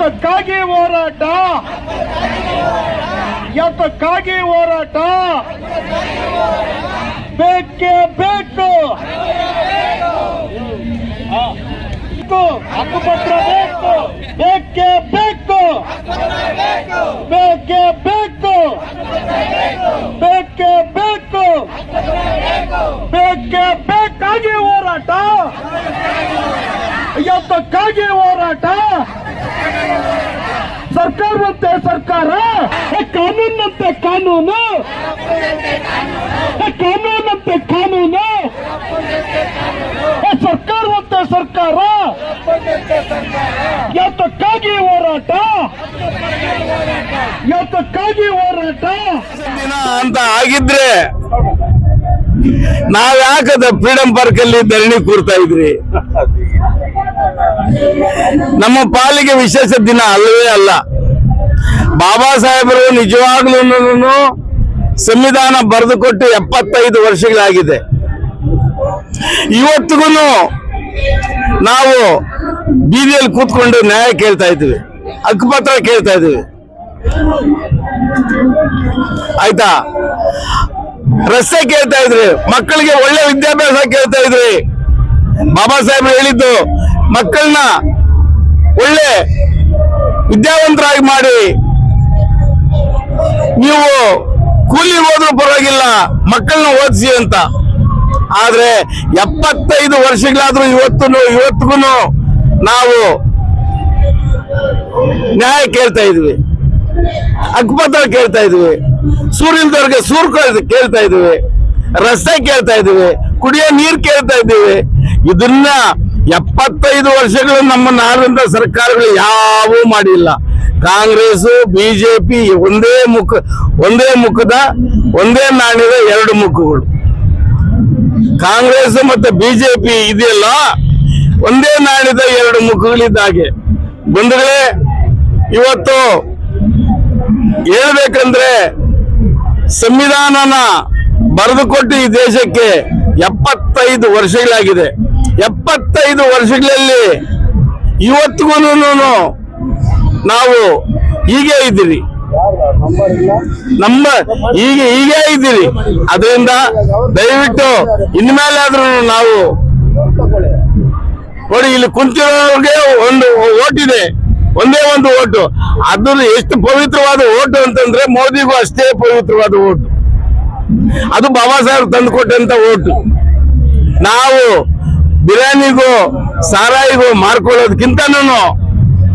ಯಾತಕ್ಕಾಗಿ ಹೋರಾಟ. ಯಾತಕ್ಕಾಗಿ ಹೋರಾಟ. ಬೇಕೇ ಬೇಕು. ಹಕ್ಕುಪತ್ರ ಬೇಕೇ. ಬೇಕು ಬೇಕೇ. ಬೇಕು ಬೇಕೇ ಬೇಕು ಬೇಕೇ ಬೇಕಾಗಿ ಹೋರಾಟ ಯಾತಕ್ಕಾಗಿ ಹೋರಾಟ ಸರ್ಕಾರವಂತೆ ಸರ್ಕಾರ ಏ, ಕಾನೂನಂತೆ ಕಾನೂನು ಏ, ಕಾನೂನಂತೆ ಕಾನೂನು ಏ, ಸರ್ಕಾರವಂತೆ ಸರ್ಕಾರ ಯಾತಕ್ಕಾಗಿ ಹೋರಾಟ ಯಾತಕ್ಕಾಗಿ ಹೋರಾಟ ದಿನ ಅಂತ ಆಗಿದ್ರೆ ನಾವ್ ಯಾಕದ ಫ್ರೀಡಂ ಪಾರ್ಕ್ ಅಲ್ಲಿ ಧರಣಿ ಕೂರ್ತಾ ಇದ್ರಿ? ನಮ್ಮ ಪಾಲಿಗೆ ವಿಶೇಷ ದಿನ ಅಲ್ಲವೇ ಅಲ್ಲ. ಬಾಬಾ ಸಾಹೇಬರು ನಿಜವಾಗ್ಲೂ ಸಂವಿಧಾನ ಬರೆದುಕೊಟ್ಟು ಎಪ್ಪತ್ತೈದು ವರ್ಷಗಳಾಗಿದೆ. ಇವತ್ತಿಗೂ ನಾವು ಬೀದಿಯಲ್ಲಿ ಕೂತ್ಕೊಂಡು ನ್ಯಾಯ ಕೇಳ್ತಾ ಇದ್ವಿ ಹಕ್ಕುಪತ್ರ ಕೇಳ್ತಾ ಇದ್ವಿ ಆಯ್ತಾ? ರಸ್ತೆ ಕೇಳ್ತಾ ಇದ್ರಿ. ಮಕ್ಕಳಿಗೆ ಒಳ್ಳೆ ವಿದ್ಯಾಭ್ಯಾಸ ಕೇಳ್ತಾ ಇದ್ರಿ. ಬಾಬಾ ಸಾಹೇಬ್ ಹೇಳಿದ್ದು, ಮಕ್ಕಳನ್ನ ಒಳ್ಳೆ ವಿದ್ಯಾವಂತರಾಗಿ ಮಾಡಿ, ನೀವು ಕೂಲಿ ಹೋದ್ರೂ ಪರವಾಗಿಲ್ಲ, ಮಕ್ಕಳನ್ನ ಓದಿಸಿ ಅಂತ. ಆದ್ರೆ ಎಪ್ಪತ್ತೈದು ವರ್ಷಗಳಾದ್ರೂ ಇವತ್ತು ಇವತ್ತಿಗೂ ನಾವು ನ್ಯಾಯ ಕೇಳ್ತಾ ಇದ್ವಿ. ಹಕ್ಕುಪತ್ರ ಕೇಳ್ತಾ ಇದ್ವಿ. ಸೂರ್ಯದವ್ರಿಗೆ ಸೂರ್ ಕೇಳ್- ಕೇಳ್ತಾ ಇದ್ವಿ. ರಸ್ತೆ ಕೇಳ್ತಾ ಇದ್ವಿ. ಕುಡಿಯೋ ನೀರ್ ಕೇಳ್ತಾ ಇದ್ದೀವಿ ಇದನ್ನ ಎಪ್ಪತ್ತೈದು ವರ್ಷಗಳು ನಮ್ಮ ನಾಡಿನ ಸರ್ಕಾರಗಳು ಯಾವೂ ಮಾಡಿಲ್ಲ. ಕಾಂಗ್ರೆಸ್ ಬಿಜೆಪಿ ಒಂದೇ ಮುಖ, ಒಂದೇ ಮುಖದ, ಒಂದೇ ನಾಣ್ಯದ ಎರಡು ಮುಖಗಳು. ಕಾಂಗ್ರೆಸ್ ಮತ್ತೆ ಬಿಜೆಪಿ ಇದೆಯಲ್ಲ, ಒಂದೇ ನಾಣ್ಯದ ಎರಡು ಮುಖಗಳಿದ್ದ ಹಾಗೆ ಬಂಧುಗಳೇ, ಇವತ್ತು ಹೇಳ್ಬೇಕಂದ್ರೆ ಸಂವಿಧಾನನ ಬರೆದುಕೊಟ್ಟು ಈ ದೇಶಕ್ಕೆ ಎಪ್ಪತ್ತೈದು ವರ್ಷಗಳಾಗಿದೆ. ಎಪ್ಪತ್ತೈದು ವರ್ಷಗಳಲ್ಲಿ ಇವತ್ತಿಗೂ ನಾವು ಹೀಗೆ ಇದ್ದೀರಿ. ನಮ್ಮ ಹೀಗೆ ಹೀಗೆ ಇದ್ದೀರಿ. ಅದರಿಂದ ದಯವಿಟ್ಟು ಇನ್ಮೇಲಾದ್ರೂ ನಾವು ನೋಡಿ ಇಲ್ಲಿ ಕುಂತಿರೋರಿಗೆ ಒಂದು ಓಟಿದೆ ಒಂದೇ ಒಂದು ಓಟು. ಅದು ಎಷ್ಟು ಪವಿತ್ರವಾದ ಓಟು ಅಂತಂದ್ರೆ ಮೋದಿಗೂ ಅಷ್ಟೇ ಪವಿತ್ರವಾದ ಓಟು. ಅದು ಬಾಬಾ ಸಾಹೇಬ್ ತಂದುಕೊಟ್ಟಂತ ಓಟು. ನಾವು ಬಿರಿಯಾನಿಗೂ ಸಾರಾಯಿಗೂ ಮಾರ್ಕೊಳ್ಳೋದಕ್ಕಿಂತನೂ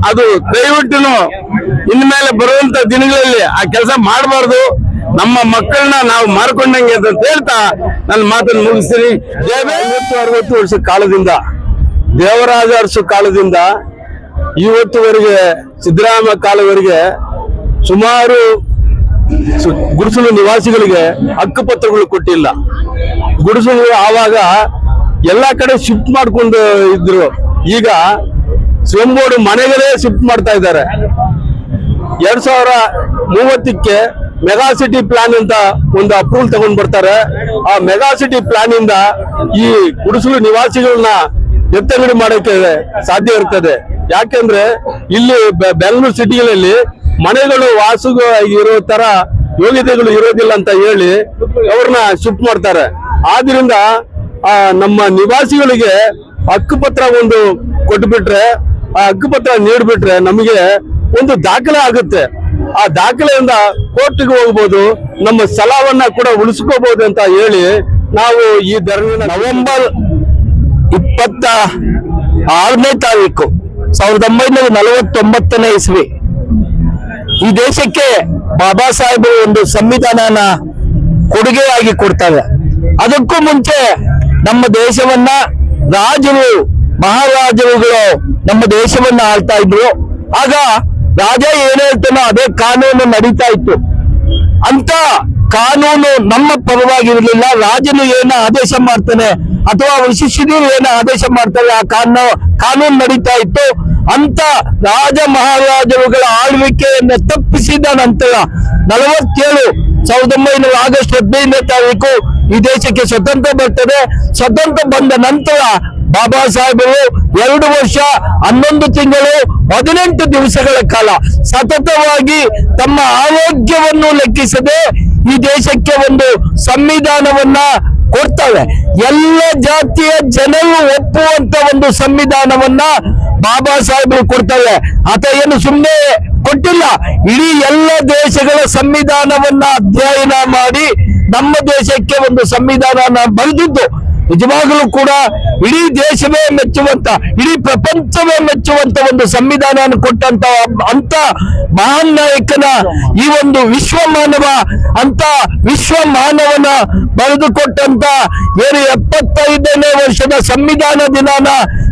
ಅದು ದಯವಿಟ್ಟು ಇನ್ಮೇಲೆ ಬರುವಂತ ದಿನಗಳಲ್ಲಿ ಆ ಕೆಲಸ ಮಾಡಬಾರ್ದು. ನಮ್ಮ ಮಕ್ಕಳನ್ನ ನಾವು ಮಾರ್ಕೊಂಡಂಗೆ ಅಂತ ಹೇಳ್ತಾ ನನ್ನ ಮಾತನ್ನು ಮುಗಿಸ್ತೀನಿ. ಐವತ್ತು, ಅರವತ್ತು ವರ್ಷ ಕಾಲದಿಂದ, ದೇವರಾಜ ಅರಸು ಕಾಲದಿಂದ ಇವತ್ತುವರೆಗೆ ಸಿದ್ದರಾಮ ಕಾಲವರೆಗೆ ಸುಮಾರು ಗುಡಿಸಲು ನಿವಾಸಿಗಳಿಗೆ ಹಕ್ಕುಪತ್ರಗಳು ಕೊಟ್ಟಿಲ್ಲ. ಗುಡಿಸಲು ಆವಾಗ ಎಲ್ಲಾ ಕಡೆ ಶಿಫ್ಟ್ ಮಾಡ್ಕೊಂಡು ಇದ್ರು. ಈಗ ಸ್ವಂಬೋರ್ಡ್ ಮನೆಗಳೇ ಶಿಫ್ಟ್ ಮಾಡ್ತಾ ಇದ್ದಾರೆ. ಎರಡ್ ಸಾವಿರ ಮೂವತ್ತಕ್ಕೆ ಮೆಗಾ ಸಿಟಿ ಪ್ಲಾನ್ ಅಂತ ಒಂದು ಅಪ್ರೂವಲ್ ತಗೊಂಡ್ ಬರ್ತಾರೆ. ಆ ಮೆಗಾ ಸಿಟಿ ಪ್ಲಾನ್ ಇಂದ ಈ ಗುಡಿಸಲು ನಿವಾಸಿಗಳನ್ನ ಎತ್ತಂಗಡಿ ಮಾಡೋಕೆ ಸಾಧ್ಯ ಇರ್ತದೆ. ಯಾಕೆಂದ್ರೆ ಇಲ್ಲಿ ಬೆಂಗಳೂರು ಸಿಟಿಗಳಲ್ಲಿ ಮನೆಗಳು ವಾಸಗ ಇರೋ ತರ ಯೋಗ್ಯತೆಗಳು ಇರೋದಿಲ್ಲ ಅಂತ ಹೇಳಿ ಅವ್ರನ್ನ ಶಿಫ್ಟ್ ಮಾಡ್ತಾರೆ. ಆದ್ರಿಂದ ನಮ್ಮ ನಿವಾಸಿಗಳಿಗೆ ಹಕ್ಕುಪತ್ರ ಒಂದು ಕೊಟ್ಬಿಟ್ರೆ, ಆ ಹಕ್ಕುಪತ್ರ ನೀಡ್ಬಿಟ್ರೆ ನಮಗೆ ಒಂದು ದಾಖಲೆ ಆಗುತ್ತೆ. ಆ ದಾಖಲೆಯಿಂದ ಕೋರ್ಟ್ಗೆ ಹೋಗ್ಬೋದು, ನಮ್ಮ ಸ್ಥಳವನ್ನ ಕೂಡ ಉಳಿಸ್ಕೋಬಹುದು ಅಂತ ಹೇಳಿ ನಾವು ಈ ಧರಣಿನ ನವೆಂಬರ್ ಇಪ್ಪತ್ತ ಆರನೇ ತಾರೀಕು. ಸಾವಿರದ ಒಂಬೈನೂರ ನಲವತ್ತೊಂಬತ್ತನೇ ಇಸ್ವಿ. ಈ ದೇಶಕ್ಕೆ ಬಾಬಾ ಸಾಹೇಬರು ಒಂದು ಸಂವಿಧಾನನ ಕೊಡುಗೆಯಾಗಿ ಕೊಡ್ತಾರೆ. ಅದಕ್ಕೂ ಮುಂಚೆ ನಮ್ಮ ದೇಶವನ್ನ ರಾಜರು, ಮಹಾರಾಜರುಗಳು ನಮ್ಮ ದೇಶವನ್ನ ಆಳ್ತಾ ಇದ್ರು. ಆಗ ರಾಜ ಏನ್ ಹೇಳ್ತಾನೋ ಅದೇ ಕಾನೂನು ನಡೀತಾ ಇತ್ತು. ಅಂತ ಕಾನೂನು ನಮ್ಮ ಪರವಾಗಿರಲಿಲ್ಲ. ರಾಜನು ಏನ ಆದೇಶ ಮಾಡ್ತಾನೆ ಅಥವಾ ಶಿಷ್ಯರು ಏನ ಆದೇಶ ಮಾಡ್ತಾರೆ ಆ ಕಾನೂನು ಕಾನೂನು ನಡೀತಾ ಇತ್ತು. ಅಂತ ರಾಜ ಮಹಾರಾಜರುಗಳ ಆಳ್ವಿಕೆಯನ್ನ ತಪ್ಪಿಸಿದ ನಂತರ ನಲವತ್ತೇಳು ಸಾವಿರದ ಒಂಬೈನೂರ ಆಗಸ್ಟ್ ಹದಿನೈದನೇ ತಾರೀಕು ಈ ದೇಶಕ್ಕೆ ಸ್ವತಂತ್ರ ಬರ್ತದೆ. ಸ್ವತಂತ್ರ ಬಂದ ನಂತರ ಬಾಬಾ ಸಾಹೇಬರು ಎರಡು ವರ್ಷ, ಹನ್ನೊಂದು ತಿಂಗಳು, ಹದಿನೆಂಟು ದಿವಸಗಳ ಕಾಲ ಸತತವಾಗಿ ತಮ್ಮ ಆರೋಗ್ಯವನ್ನು ಲೆಕ್ಕಿಸದೆ ಈ ದೇಶಕ್ಕೆ ಒಂದು ಸಂವಿಧಾನವನ್ನ ಕೊಡ್ತವೆ. ಎಲ್ಲ ಜಾತಿಯ ಜನರು ಒಪ್ಪುವಂತ ಒಂದು ಸಂವಿಧಾನವನ್ನ ಬಾಬಾ ಸಾಹೇಬರು ಕೊಡ್ತವೆ ಆತ ಏನು ಸುಮ್ಮನೆ ಕೊಟ್ಟಿಲ್ಲ. ಇಡೀ ಎಲ್ಲ ದೇಶಗಳ ಸಂವಿಧಾನವನ್ನ ಅಧ್ಯಯನ ಮಾಡಿ ನಮ್ಮ ದೇಶಕ್ಕೆ ಒಂದು ಸಂವಿಧಾನ ಬರೆದಿದ್ದು. ನಿಜವಾಗಲೂ ಕೂಡ ಇಡೀ ದೇಶವೇ ಮೆಚ್ಚುವಂತ, ಇಡೀ ಪ್ರಪಂಚವೇ ಮೆಚ್ಚುವಂತ ಒಂದು ಸಂವಿಧಾನ ಕೊಟ್ಟಂತ ಅಂತ ಮಹಾನ್ ನಾಯಕನ ಈ ಒಂದು ವಿಶ್ವ ಮಾನವ ಅಂತ ವಿಶ್ವ ಮಾನವನ ಬರೆದುಕೊಟ್ಟಂತ ಏನು ಎಪ್ಪತ್ತೈದನೇ ವರ್ಷದ ಸಂವಿಧಾನ ದಿನಾನ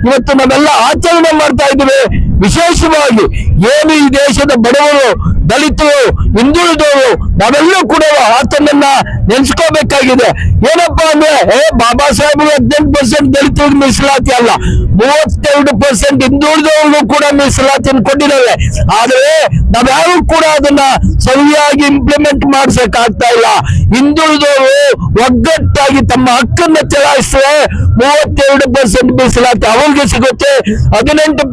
ಇವತ್ತು ನಾವೆಲ್ಲ ಆಚರಣೆ ಮಾಡ್ತಾ ಇದ್ದೀವಿ. ವಿಶೇಷವಾಗಿ ಏನು ಈ ದೇಶದ ಬಡವರು ದಲಿತರು ಹಿಂದುಳಿದವರು ನಾವೆಲ್ಲೂ ಕೂಡ ಆತನನ್ನ ನೆನ್ಸ್ಕೋಬೇಕಾಗಿದೆ. ಏನಪ್ಪಾ ಅಂದ್ರೆ, ಏ, ಬಾಬಾ ಸಾಹೇಬ್ ಹದಿನೆಂಟು ಪರ್ಸೆಂಟ್ ದಲಿತರಿಗೆ ಮೀಸಲಾತಿ ಅಲ್ಲ, ಮೂವತ್ತೆರಡು ಪರ್ಸೆಂಟ್ ಹಿಂದುಳಿದವ್ರಿಗೂ ಕೂಡ ಮೀಸಲಾತಿಯನ್ನು ಕೊಟ್ಟಿದ್ದಾರೆ. ಆದ್ರೆ ನಾವ್ಯಾರು ಕೂಡ ಅದನ್ನ ಸರಿಯಾಗಿ ಇಂಪ್ಲಿಮೆಂಟ್ ಮಾಡ್ಸಕ್ ಆಗ್ತಾ ಇಲ್ಲ ಹಿಂದುಳಿದವರು ಒಗ್ಗಟ್ಟಾಗಿ ತಮ್ಮ ಹಕ್ಕನ್ನ ಚಲಾಯಿಸಿದ್ರೆ ಮೂವತ್ತೆರಡು ಪರ್ಸೆಂಟ್ ಮೀಸಲಾತಿ ಅವ್ರಿಗೆ ಸಿಗುತ್ತೆ, ಹದಿನೆಂಟು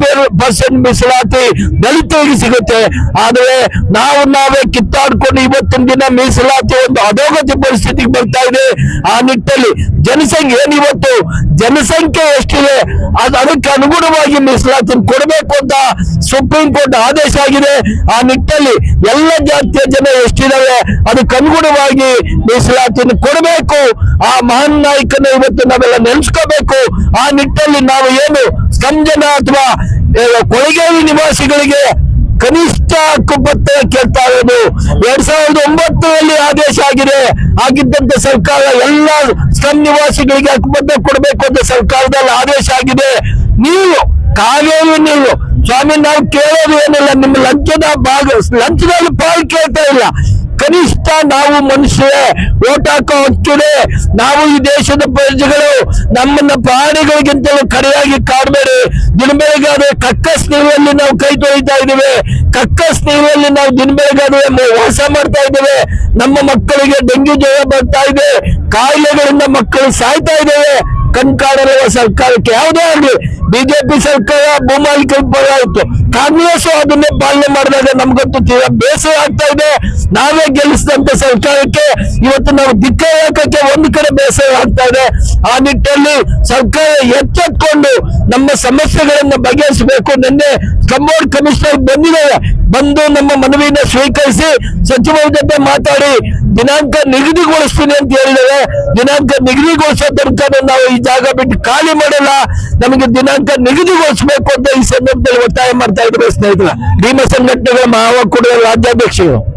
ಪರ್ಸೆಂಟ್ ಮೀಸಲಾತಿ ದಲಿತರಿಗೆ ಸಿಗುತ್ತೆ. ಆದ್ರೆ ನಾವು ನಾವೇ ಕಿತ್ತಾಡ್ಕೊಂಡು ಇವತ್ತಿನ ದಿನ ಮೀಸಲಾತಿ ಒಂದು ಅಧೋಗತಿ ಪರಿಸ್ಥಿತಿಗೆ ಬರ್ತಾ ಇದೆ ಆ ನಿಟ್ಟಲ್ಲಿ ಜನಸಂಖ್ಯೆ ಏನ್ ಇವತ್ತು ಜನಸಂಖ್ಯೆ ಎಷ್ಟಿದೆ? ಅದು ಅದಕ್ಕೆ ಅನುಗುಣವಾಗಿ ಮೀಸಲಾತಿ ಕೊಡಬೇಕು ಅಂತ ಸುಪ್ರೀಂ ಕೋರ್ಟ್ ಆದೇಶ ಆಗಿದೆ. ಆ ನಿಟ್ಟಲ್ಲಿ ಎಲ್ಲ ಜಾತಿಯ ಜನ ಎಷ್ಟಿದಾವೆ ಅದಕ್ಕೆ ಅನುಗುಣವಾಗಿ ಮೀಸಲಾತಿಯನ್ನು ಕೊಡಬೇಕು. ಆ ಮಹಾನ್ ನಾಯಕನ ಇವತ್ತು ನಾವೆಲ್ಲ ನೆನೆಸ್ಕೋಬೇಕು. ಆ ನಿಟ್ಟಲ್ಲಿ ನಾವು ಏನು ಸಂಜನ ಅಥವಾ ಕೊಳಗೇರಿ ನಿವಾಸಿಗಳಿಗೆ ಕನಿಷ್ಠ ಹಕ್ಕುಪತ್ರ ಕೇಳ್ತಾ ಇರೋದು. ಎರಡ್ ಸಾವಿರದ ಒಂಬತ್ತರಲ್ಲಿ ಆದೇಶ ಆಗಿದೆ. ಆಗಿದ್ದಂತ ಸರ್ಕಾರ ಎಲ್ಲ ಸ್ಲಂ ನಿವಾಸಿಗಳಿಗೆ ಹಕ್ಕುಪತ್ರ ಕೊಡಬೇಕು ಅಂತ ಸರ್ಕಾರದಲ್ಲಿ ಆದೇಶ ಆಗಿದೆ. ನೀವು, ಕಾವೇರಿ ನೀವು ಸ್ವಾಮಿ ನಾವು ಕೇಳೋದು ಏನಿಲ್ಲ, ನಿಮ್ಮ ಲಂಚದ ಭಾಗ, ಲಂಚದಲ್ಲಿ ಪಾಲ್ ಕೇಳ್ತಾ ಇಲ್ಲ. ಕನಿಷ್ಠ ನಾವು ಮನುಷ್ಯರೇ, ಓಟ್ ಹಾಕೋ ಹಚ್ಚುಡೆ ನಾವು ಈ ದೇಶದ ಪ್ರಜೆಗಳು ನಮ್ಮನ್ನ ಪ್ರಾಣಿಗಳಿಗಿಂತಲೂ ಕಡೆಯಾಗಿ ಕಾಡಬೇಡಿ. ದಿನ ಬೆಳಗಾದ್ರೆ ಕಕ್ಕಸ್ ನೀರಲ್ಲಿ ನಾವು ಕೈ ತೊಳಿತಾ ಇದ್ದೇವೆ. ಕಕ್ಕಸ್ ನೀರಲ್ಲಿ ನಾವು ದಿನ ಬೆಳಗಾದ್ರೆ ವಾಸ ಮಾಡ್ತಾ ಇದ್ದೇವೆ. ನಮ್ಮ ಮಕ್ಕಳಿಗೆ ಡೆಂಗ್ಯೂ ಜ್ವರ ಬರ್ತಾ ಇದೆ. ಕಾಯಿಲೆಗಳಿಂದ ಮಕ್ಕಳು ಸಾಯ್ತಾ ಇದ್ದೇವೆ. ಕಣ್ಕಾಡಲಿರುವ ಸರ್ಕಾರಕ್ಕೆ ಯಾವುದೇ ಆಗಲಿ ಬಿಜೆಪಿ ಸರ್ಕಾರ ಭೂಮಾಲಿಕ ಆಯ್ತು. ಕಾಂಗ್ರೆಸ್ ಅದನ್ನೇ ಪಾಲನೆ ಮಾಡಿದಾಗ ನಮ್ಗಂತೂ ತೀರಾ ಬೇಸರ ಆಗ್ತಾ ಇದೆ. ನಾವೇ ಗೆಲ್ಲಿಸಿದಂತ ಸರ್ಕಾರಕ್ಕೆ ಇವತ್ತು ನಾವು ದಿಕ್ಕ ಹಾಕಕ್ಕೆ ಒಂದು ಕಡೆ ಬೇಸರ ಆಗ್ತಾ ಇದೆ. ಆ ನಿಟ್ಟಲ್ಲಿ ಸರ್ಕಾರ ಎಚ್ಚೆತ್ಕೊಂಡು ನಮ್ಮ ಸಮಸ್ಯೆಗಳನ್ನ ಬಗೆಹರಿಸಬೇಕು. ನಿನ್ನೆ ಕಮೋಡ್ ಕಮಿಷನರ್ ಬಂದಿದ್ದಾರೆ. ಬಂದು ನಮ್ಮ ಮನವಿಯನ್ನು ಸ್ವೀಕರಿಸಿ ಸಚಿವರ ಜೊತೆ ಮಾತಾಡಿ ದಿನಾಂಕ ನಿಗದಿಗೊಳಿಸ್ತೀನಿ ಅಂತ ಹೇಳಿದರೆ, ದಿನಾಂಕ ನಿಗದಿಗೊಳಿಸೋ ತನಕ ನಾವು ಈ ಜಾಗ ಬಿಟ್ಟು ಖಾಲಿ ಮಾಡಲ್ಲ. ನಮಗೆ ದಿನಾಂಕ ನಿಗದಿಗೊಳಿಸಬೇಕು ಅಂತ ಈ ಸಂದರ್ಭದಲ್ಲಿ ಒತ್ತಾಯ ಮಾಡ್ತಾ ಇದ್ದೇವೆ ಸ್ನೇಹಿತರ. ಭೀಮ ಸಂಘಟನೆಗಳ ಕೂಡ ರಾಜ್ಯಾಧ್ಯಕ್ಷರು.